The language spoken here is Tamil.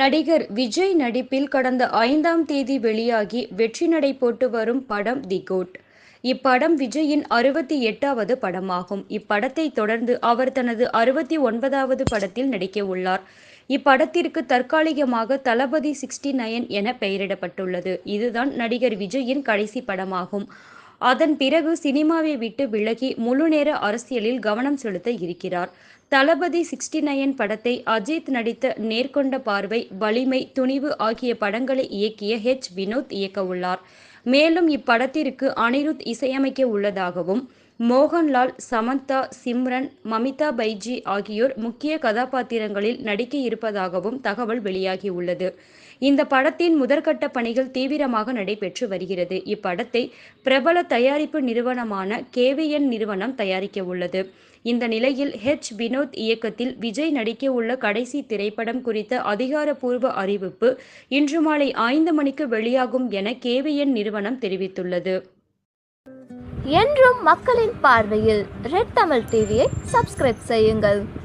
நடிகர் விஜய் நடிப்பில் கடந்த ஐந்தாம் தேதி வெளியாகி வெற்றி நடை போட்டு வரும் படம் தி கோட். இப்படம் விஜயின் அறுபத்தி எட்டாவது படமாகும். இப்படத்தை தொடர்ந்து அவர் தனது அறுபத்தி ஒன்பதாவது படத்தில் நடிக்க உள்ளார். இப்படத்திற்கு தற்காலிகமாக தளபதி சிக்ஸ்டி நயன் என பெயரிடப்பட்டுள்ளது. இதுதான் நடிகர் விஜயின் கடைசி படமாகும். அதன் பிறகு சினிமாவை விட்டு விலகி முழுநேர அரசியலில் கவனம் செலுத்த இருக்கிறார். தளபதி சிக்ஸ்டி நயன் படத்தை அஜித் நடித்த நேர்கொண்ட பார்வை வலிமை துணிவு ஆகிய படங்களை இயக்கிய ஹெச் வினோத் இயக்க உள்ளார் மேலும் இப்படத்திற்கு அனிருத் இசையமைக்க உள்ளதாகவும் மோகன்லால் சமந்தா சிம்ரன் மமிதா பைஜி ஆகியோர் முக்கிய கதாபாத்திரங்களில் நடிக்க இருப்பதாகவும் தகவல் வெளியாகியுள்ளது இந்த படத்தின் முதற்கட்ட பணிகள் தீவிரமாக நடைபெற்று வருகிறது. இப்படத்தை பிரபல தயாரிப்பு நிறுவனமான கேவிஎன் நிறுவனம் தயாரிக்க உள்ளது இந்த நிலையில் ஹெச் வினோத் இயக்கத்தில் விஜய் நடிக்க உள்ள கடைசி திரைப்படம் குறித்த அதிகாரப்பூர்வ அறிவிப்பு இன்று மாலை ஐந்து மணிக்கு வெளியாகும் என கேவிஎன் நிறுவனம் தெரிவித்துள்ளது. என்றும் மக்களின் பார்வையில் ரெட் தமிழ் டிவியை சப்ஸ்கிரைப் செய்யுங்கள்.